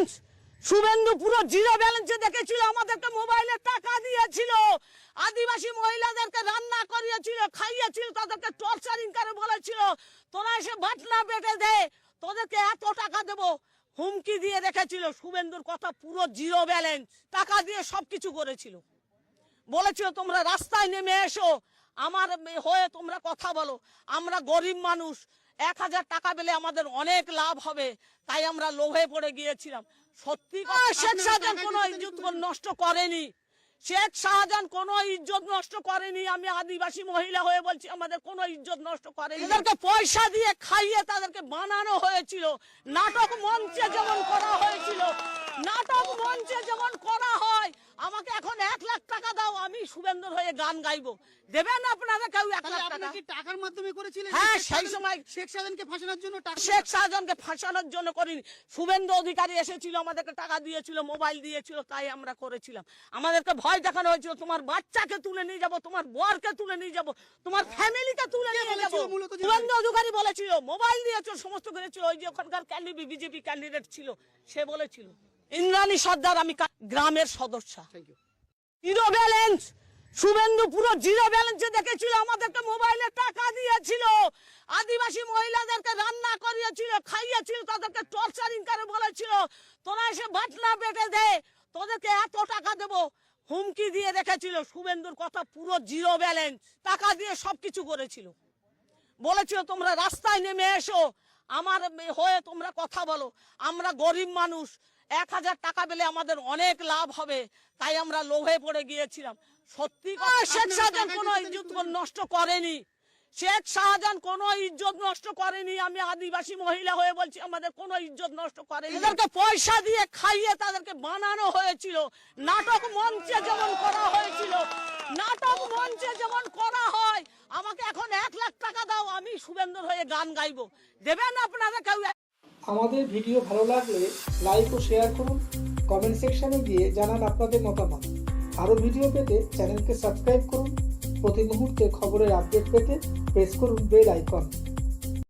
Balance Suvendu পুরো zero ব্যালেন্সে দেখেছিল, আমাদেরকে মোবাইলে টাকা দিয়েছিল। আদিবাসী মহিলাদেরকে রান্না করিয়েছিল, খাইয়েছিল, তাদেরকে টর্চারিং করে বলেছিল, তোরা এসে বাটনা বেটে দে, তোদেরকে এত টাকা দেবো। হুমকি দিয়ে রেখেছিল, শুভেন্দুর কথা পুরো জিরো ব্যালেন্স টাকা দিয়ে সবকিছু করেছিল। বলেছিল, তোমরা রাস্তায় নেমে এসো, আমার হয়ে তোমরা কথা বলো, আমরা গরিব মানুষ এক হাজার টাকা পেলে আমাদের অনেক লাভ হবে তাই আমরা লোভে পড়ে গিয়েছিলাম। সত্যি শেখ শাহজাহান কোনো ইজ্জত নষ্ট করেনি। শেখ শাহজাহান কোনো ইজ্জত নষ্ট করেনি। আমি আদিবাসী মহিলা হয়ে বলছি আমাদের কোনো ইজ্জত নষ্ট করেনি। তাদেরকে পয়সা দিয়ে খাইয়ে তাদেরকে বানানো হয়েছিল। নাটক মঞ্চে যেমন করা হয়েছিল নাটক মঞ্চে যেমন করা আমাকে এখন এক লাখ টাকা দাও আমি শুভেন্দুর হয়ে গান গাইবো। দেবেন আপনারা কেউ এক লাখ টাকা? টাকার মাধ্যমে করেছিলেন? হ্যাঁ, সেই সময়- শেখ শাহজাহানকে ফাঁসানোর জন্য শেখ শাহজাহানকে ফাঁসানোর জন্য করিনি। শুভেন্দু অধিকারী এসেছিল আমাদেরকে টাকা দিয়েছিল মোবাইল দিয়েছিল তাই আমরা করেছিলাম। আমাদেরকে ভয় দেখানো হয়েছিল তোমার বাচ্চাকে তুলে নিয়ে যাব তোমার বরকে তুলে নিয়ে যাব তোমার ফ্যামিলিকে তুলে নিয়ে যাব। শুভেন্দু অধিকারী বলেছিল মোবাইল দিয়েছিল সমস্ত করেছিল ওই যে ওখানকার ক্যান্ডিডেট বিজেপি ক্যান্ডিডেট ছিল সে বলেছিল। ইন্দ্রাণী সর্দার আমি গ্রামের সদস্য। জিরো ব্যালেন্স শুভেন্দু পুরো জিরো ব্যালেন্সে দেখেছিল আমাদেরকে মোবাইলে টাকা দিয়েছিল। আদিবাসী মহিলাদেরকে রান্না করিয়েছিল খাইয়েছিল তাদেরকে টর্চারিং করে বলেছিল তোরা এসে বাটনা বেটে দে তোদেরকে এত টাকা দেবো। হুমকি দিয়ে রেখেছিল শুভেন্দুর কথা পুরো জিরো ব্যালেন্স টাকা দিয়ে সবকিছু করেছিল। বলেছিল তোমরা রাস্তায় নেমে এসো আমার হয়ে তোমরা কথা বলো। আমরা গরিব মানুষ। এক হাজার টাকা পেলে আমাদের অনেক লাভ হবে। তাই আমরা লোভে পড়ে গিয়েছিলাম। সত্যি শেখ শাহজাহান কোনো ইজ্জত নষ্ট করেনি। শেখ শাহজাহান কোনো ইজ্জত নষ্ট করেনি। আমি আদিবাসী মহিলা হয়ে বলছি আমাদের কোনো ইজ্জত নষ্ট করেনি। এদেরকে পয়সা দিয়ে খাইয়ে তাদেরকে বানানো হয়েছিল। নাটক মঞ্চে যেমন করা হয়েছিল নাটক মঞ্চে যেমন করা হয় আমাকে এখন এক লাখ টাকা দাও আমি শুভেন্দুর হয়ে গান গাইব। দেবেন আপনারা কেউ আমাদের ভিডিও ভালো লাগলে লাইক ও শেয়ার করুন কমেন্ট সেকশনে গিয়ে জানান আপনাদের মতামত। আরও ভিডিও পেতে চ্যানেলকে সাবস্ক্রাইব করুন। প্রতি মুহূর্তে খবরের আপডেট পেতে প্রেস করুন বেল আইকন